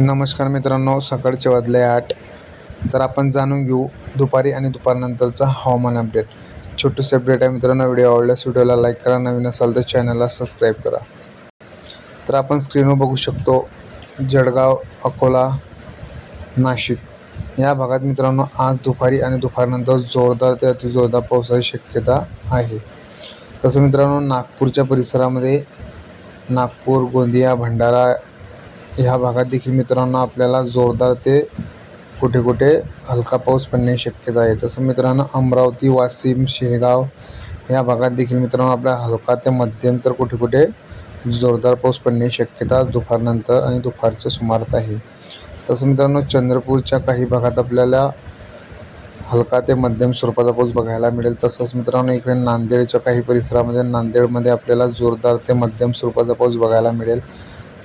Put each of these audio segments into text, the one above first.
नमस्कार मित्रांनो सकाळचे वाजले आठ. तर आपण जाणून घेऊ दुपारी आणि दुपारनंतरचा हवामान अपडेट. छोटूसे अपडेट आहे मित्रांनो व्हिडिओ आवडल्यास व्हिडिओला लाईक करा नवीन असाल तर चॅनलला सबस्क्राईब करा. तर आपण स्क्रीनवर बघू शकतो जळगाव अकोला नाशिक. या भागात मित्रांनो आज दुपारी आणि दुपारनंतर जोरदार ते अतिजोरदार पावसाची शक्यता आहे. तसं मित्रांनो नागपूरच्या परिसरामध्ये नागपूर गोंदिया भंडारा ह्या भागात देखील मित्रांनो आपल्याला जोरदार ते कुठे कुठे हलका पाऊस पडण्याची शक्यता आहे. तसं मित्रांनो अमरावती वाशिम शेगाव या भागात देखील मित्रांनो आपल्या हलका ते मध्यम तर कुठे कुठे जोरदार पाऊस पडण्याची शक्यता दुपारनंतर आणि दुपारच्या सुमारात आहे. तसं मित्रांनो चंद्रपूरच्या काही भागात आपल्याला हलका ते मध्यम स्वरूपाचा पाऊस बघायला मिळेल. तसंच मित्रांनो इकडे नांदेडच्या काही परिसरामध्ये नांदेडमध्ये आपल्याला जोरदार ते मध्यम स्वरूपाचा पाऊस बघायला मिळेल.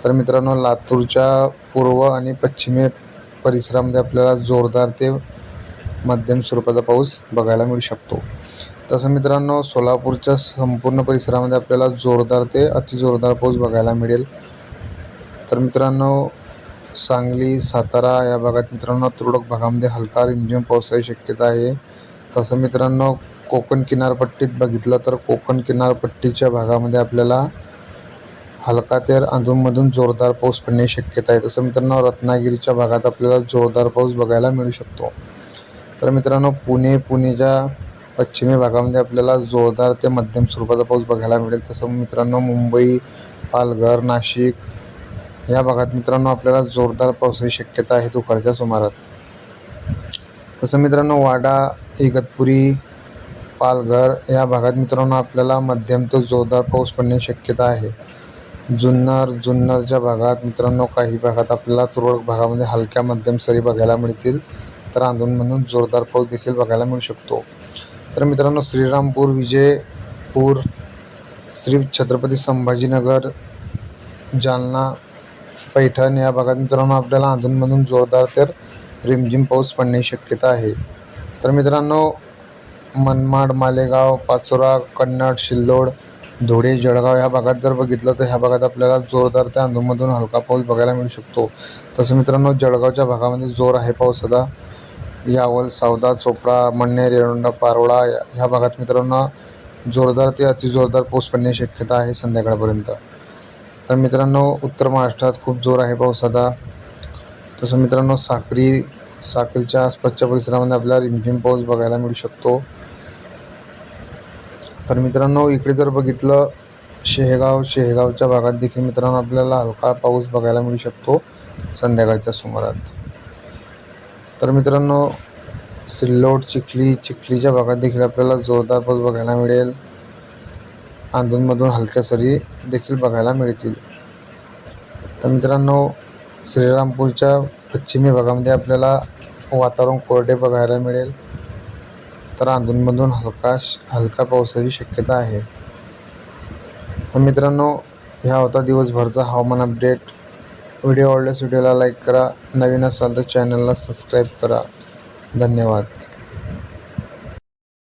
तर मित्रांनो लातूरच्या पूर्व आणि पश्चिमे परिसरामध्ये आपल्याला जोरदार ते मध्यम स्वरूपाचा पाऊस बघायला मिळू शकतो. तसं मित्रांनो सोलापूरच्या संपूर्ण परिसरामध्ये आपल्याला जोरदार ते अतिजोरदार पाऊस बघायला मिळेल. तर मित्रांनो सांगली सातारा या भागात मित्रांनो तुरळक भागामध्ये हलका रिमझिम पावसाची शक्यता आहे. तसं मित्रांनो कोकण किनारपट्टीत बघितलं तर कोकण किनारपट्टीच्या भागामध्ये आपल्याला हलका ते अधूनमधून जोरदार पाऊस पडण्याची शक्यता आहे. तसं मित्रांनो रत्नागिरीच्या भागात आपल्याला जोरदार पाऊस बघायला मिळू शकतो. तर मित्रांनो पुणे पुणेच्या पश्चिमी भागामध्ये आपल्याला जोरदार ते मध्यम स्वरूपाचा पाऊस बघायला मिळेल. तसं मित्रांनो मुंबई पालघर नाशिक या भागात मित्रांनो आपल्याला जोरदार पावसाची शक्यता आहे दुपारच्या सुमारात. तसं मित्रांनो वाडा इगतपुरी पालघर या भागात मित्रांनो आपल्याला मध्यम ते जोरदार पाऊस पडण्याची शक्यता आहे. जुन्नर जुन्नरच्या भागात मित्रांनो काही भागात आपल्याला तुरळक भागामध्ये हलक्या मध्यम सरी बघायला मिळतील. तर अधूनमधून जोरदार पाऊस देखील बघायला मिळू शकतो. तर मित्रांनो श्रीरामपूर विजयपूर श्री छत्रपती संभाजीनगर जालना पैठण या भागात मित्रांनो आपल्याला अधूनमधून जोरदार तर रिमझिम पाऊस पडण्याची शक्यता आहे. तर मित्रांनो मनमाड मालेगाव पाचोरा कन्नड शिल्लोड धुळे जळगाव ह्या भागात जर बघितलं तर ह्या भागात आपल्याला जोरदार त्या अधूनमधून हलका पाऊस बघायला मिळू शकतो. तसं मित्रांनो जळगावच्या भागामध्ये जोर आहे पावसाचा. यावल सावदा चोपडा मण्णे रेवंडा पारोळा ह्या भागात मित्रांनो जोरदार ते अतिजोरदार पाऊस पडण्याची शक्यता आहे संध्याकाळपर्यंत. तर मित्रांनो उत्तर महाराष्ट्रात खूप जोर आहे पावसाचा. तसं मित्रांनो साक्री साक्रीच्या आसपासच्या परिसरामध्ये आपल्याला रिमझिम पाऊस बघायला मिळू शकतो. तर मित्रांनो इकडे जर बघितलं शेहेगाव शेहेगावच्या भागात देखील मित्रांनो आपल्याला हलका पाऊस बघायला मिळू शकतो संध्याकाळच्या सुमारात. तर मित्रांनो सिल्लोड चिखली चिखलीच्या भागात देखील आपल्याला जोरदार पाऊस बघायला मिळेल. अंधूनमधून हलक्या सरी देखील बघायला मिळतील. तर मित्रांनो श्रीरामपूरच्या पश्चिमी भागामध्ये आपल्याला वातावरण कोरडे बघायला मिळेल. तर अधूनमधून हलका हलका पावसाची शक्यता आहे. तर मित्रांनो ह्या होता दिवसभरचा हवामान अपडेट. व्हिडिओ आवडल्यास व्हिडिओला लाईक करा. नवीन असाल तर चॅनलला सबस्क्राईब करा. धन्यवाद.